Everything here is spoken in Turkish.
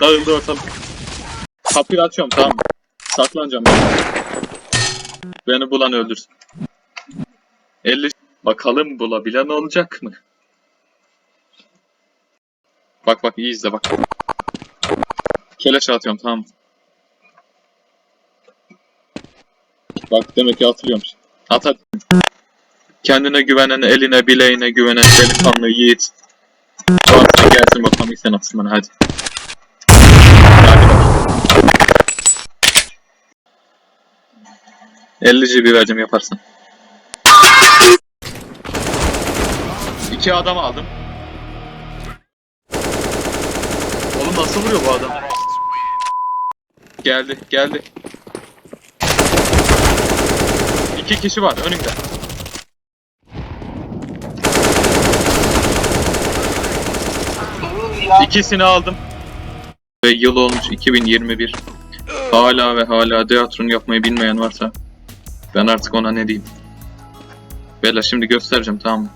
Dağıldı ortalık. Kapıyı açıyorum tamam mı? Saklanacağım ben. Beni bulan öldürsün. 50 Bakalım bulabilen olacak mı? Bak bak iyi izle bak. Keleş atıyorum tamam? Bak demek ki hatırlıyormuş. At at. Kendine güvenen, eline bileğine güvenen delikanlı yiğit. Varsa gelsin bakalım sen atsın bana. Hadi 50 GB vereceğim yaparsın. İki adam aldım. Oğlum nasıl vuruyor bu adam? Geldi, geldi. İki kişi var önünde. İkisini aldım. Ve yıl olmuş 2021. Hala ve hala Deatron yapmayı bilmeyen varsa ben artık ona ne diyeyim. Bela şimdi göstereceğim tamam mı?